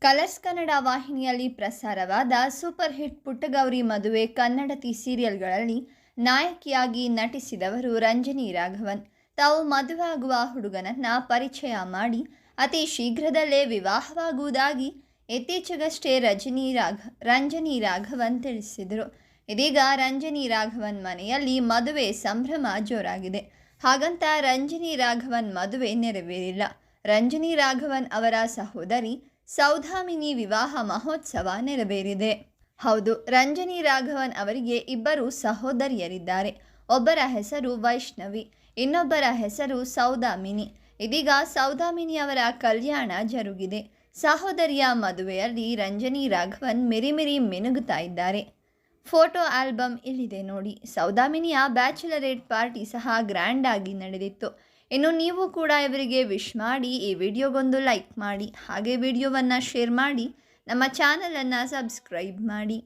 Colours Kannada ವಾಹಿನಿಯಲ್ಲಿ ಪ್ರಸಾರವಾದ super hit Puttagowri ಮದುವೆ ಕನ್ನಡತಿ ಸೀರಿಯಲ್ಗಳಲ್ಲಿ ನಾಯಕಿಯಾಗಿ ನಟಿಸಿದವರು ರಂಜನಿ ರಾಘವನ್. ತಾವು ಮದುವೆಯಾಗುವ ಹುಡುಗನನ್ನ ಪರಿಚಯ ಮಾಡಿ ಅತಿ ಶೀಘ್ರದಲ್ಲೇ ವಿವಾಹವಾಗುವುದಾಗಿ ಇತ್ತೀಚೆಗಷ್ಟೇ ರಜನಿ ರಾಘ, ರಂಜನಿ ರಾಘವನ್ ತಿಳಿಸಿದರು. ಇದೀಗ ರಂಜನಿ ರಾಘವನ್ ಮನೆಯಲ್ಲಿ ಮದುವೆ ಸಂಭ್ರಮ ಜೋರಾಗಿದೆ. ಹಾಗಂತ ರಂಜನಿ ರಾಘವನ್ ಮದುವೆ ನೆರವೇರಿಲ್ಲ. ರಂಜನಿ ರಾಘವನ್ ಅವರ ಸಹೋದರಿ ಸೌಧಾಮಿನಿ ವಿವಾಹ ಮಹೋತ್ಸವ ನೆರವೇರಿದೆ. ಹೌದು, ರಂಜನಿ ರಾಘವನ್ ಅವರಿಗೆ ಇಬ್ಬರು ಸಹೋದರಿಯರಿದ್ದಾರೆ. ಒಬ್ಬರ ಹೆಸರು ವೈಷ್ಣವಿ, ಇನ್ನೊಬ್ಬರ ಹೆಸರು ಸೌದಾಮಿನಿ ಇದೀಗ ಸೌದಾಮಿನಿ ಅವರ ಕಲ್ಯಾಣ ಜರುಗಿದೆ. ಸಹೋದರಿಯ ಮದುವೆಯಲ್ಲಿ ರಂಜನಿ ರಾಘವನ್ ಮಿರಿಮಿರಿ ಮಿನುಗುತ್ತಾ ಇದ್ದಾರೆ. ಫೋಟೋ ಆಲ್ಬಮ್ ಇಲ್ಲಿದೆ ನೋಡಿ. ಸೌದಾಮಿನಿಯ ಬ್ಯಾಚುಲರೇಟ್ ಪಾರ್ಟಿ ಸಹ ಗ್ರ್ಯಾಂಡ್ ಆಗಿ ನಡೆದಿತ್ತು. ಇನ್ನು ನೀವು ಕೂಡ ಇವರಿಗೆ ವಿಶ್ ಮಾಡಿ ಈ ವಿಡಿಯೋಗೊಂದು ಲೈಕ್ ಮಾಡಿ, ಹಾಗೆ ವಿಡಿಯೋವನ್ನು ಶೇರ್ ಮಾಡಿ, ನಮ್ಮ ಚಾನಲನ್ನು ಸಬ್ಸ್ಕ್ರೈಬ್ ಮಾಡಿ.